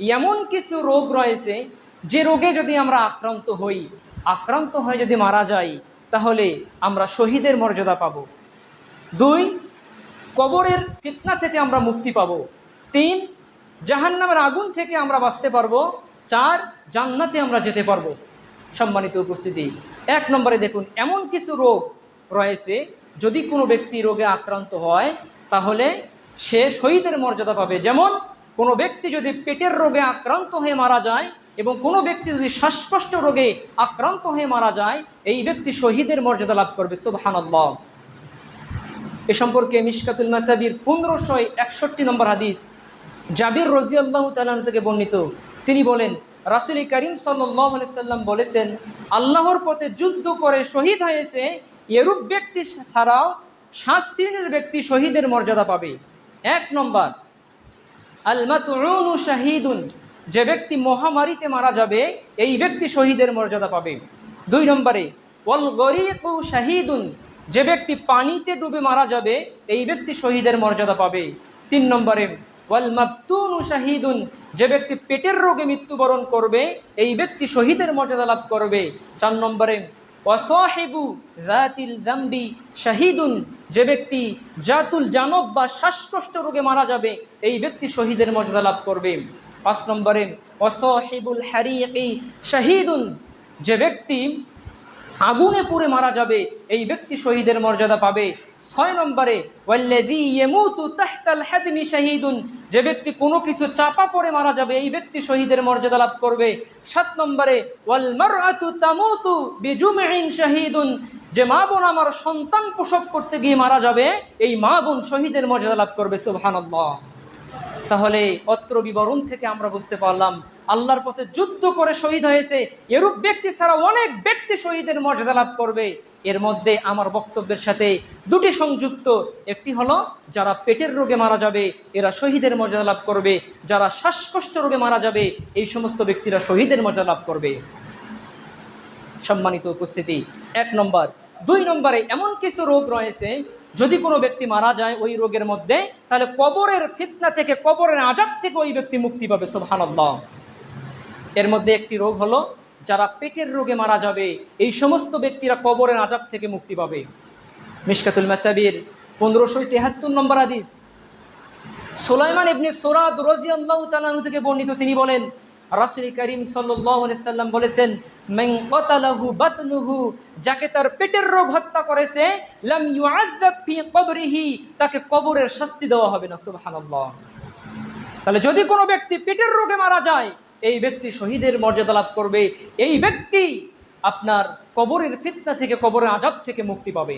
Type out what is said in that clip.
এমন কিছু রোগ রয়েছে যে রোগে যদি আমরা আক্রান্ত হই, আক্রান্ত হয়ে যদি মারা যাই, তাহলে আমরা শহীদের মর্যাদা পাব। দুই, কবরের ফিতনা থেকে আমরা মুক্তি পাব। তিন, জাহান্নামের আগুন থেকে আমরা বাঁচতে পারব। চার, জান্নাতে আমরা যেতে পারব। সম্মানিত উপস্থিতি, এক নম্বরে দেখুন, এমন কিছু রোগ রয়েছে যদি কোনো ব্যক্তি রোগে আক্রান্ত হয়, তাহলে সে শহীদের মর্যাদা পাবে। যেমন কোনো ব্যক্তি যদি পেটের রোগে আক্রান্ত হয়ে মারা যায় এবং কোনো ব্যক্তি যদি শ্বাসকষ্ট রোগে আক্রান্ত হয়ে মারা যায়, এই ব্যক্তি শহীদের মর্যাদা লাভ করবে সুবাহান্লাহ এ সম্পর্কে মিশকাতুল মাসাবির পনেরোশো একষট্টি নম্বর হাদিস, জাবির রজিয়াল্লাহ তালান থেকে বর্ণিত। তিনি বলেন, রাসুল করিম সাল্লাহ সাল্লাম বলেছেন, আল্লাহর পথে যুদ্ধ করে শহীদ হয়েছে, এরূপ ব্যক্তি ছাড়াও শ্রেণির ব্যক্তি শহীদের মর্যাদা পাবে। এক নম্বর আলমাতুনু শাহিদুন। যে ব্যক্তি মহামারীতে মারা যাবে, এই ব্যক্তি শহীদের মর্যাদা পাবে। দুই নম্বরে ওয়াল গরিকু শাহিদুন। যে ব্যক্তি পানিতে ডুবে মারা যাবে, এই ব্যক্তি শহীদের মর্যাদা পাবে। তিন নম্বরে ওয়াল মাবতুনু শাহিদুন। যে ব্যক্তি পেটের রোগে মৃত্যুবরণ করবে, এই ব্যক্তি শহীদের মর্যাদা লাভ করবে। চার নম্বরে ওয়াসাহেবু রাতিল জাম্বি শাহিদুন, যে ব্যক্তি জাতুল জানব বা শ্বাসকষ্ট রোগে মারা যাবে, এই ব্যক্তি শহীদের মর্যাদা লাভ করবে। পাঁচ নম্বরে অসহেবুল হারিকি শাহিদুন, যে ব্যক্তি আগুনে পুড়ে মারা যাবে, এই ব্যক্তি শহীদের মর্যাদা পাবে। ছয় নম্বরে শাহিদুন, যে ব্যক্তি কোনো কিছু চাপা পড়ে মারা যাবে, এই ব্যক্তি শহীদের মর্যাদা লাভ করবে। সাত নম্বরে শাহিদুন, যে মা বোন আমার সন্তান প্রসব করতে গিয়ে মারা যাবে, এই মা বোন শহীদের মর্যাদা লাভ করবে, সুবহানাল্লাহ। তাহলে অত্র বিবরণ থেকে আমরা বুঝতে পারলাম, আল্লাহর পথে যুদ্ধ করে শহীদ হয়েছে, এরূপ ব্যক্তি ছাড়া অনেক ব্যক্তি শহীদের মর্যাদা লাভ করবে। এর মধ্যে আমার বক্তব্যের সাথে দুটি সংযুক্ত, একটি হলো যারা পেটের রোগে মারা যাবে, এরা শহীদের মর্যাদা লাভ করবে, যারা শ্বাসকষ্ট রোগে মারা যাবে, এই সমস্ত ব্যক্তিরা শহীদের মর্যাদা লাভ করবে। সম্মানিত উপস্থিতি, এক নম্বর দুই নম্বরে এমন কিছু রোগ রয়েছে, যদি কোনো ব্যক্তি মারা যায় ওই রোগের মধ্যে, তাহলে কবরের ফিতনা থেকে, কবরের আজাব থেকে ওই ব্যক্তি মুক্তি পাবে, সুবহানাল্লাহ। এর মধ্যে একটি রোগ হলো, যারা পেটের রোগে মারা যাবে, এই সমস্ত ব্যক্তিরা কবরের আজাব থেকে মুক্তি পাবে। মিশকাতুল মাসাবির পনেরোশো তেহাত্তর নম্বর আদিস সোলাইমান ইবনে সোরাদ রাজিয়াল্লাহু থেকে বর্ণিত, তিনি বলেন রাসূল করিম সাল্লাম বলেছেন যাকে তার পেটের রোগ হত্যা করেছে তাকে কবরের শাস্তি দেওয়া হবে না, সুবহানাল্লাহ। তাহলে যদি কোনো ব্যক্তি পেটের রোগে মারা যায়, এই ব্যক্তি শহীদের মর্যাদা লাভ করবে, এই ব্যক্তি আপনার কবরের ফিতনা থেকে, কবরের আজাব থেকে মুক্তি পাবে।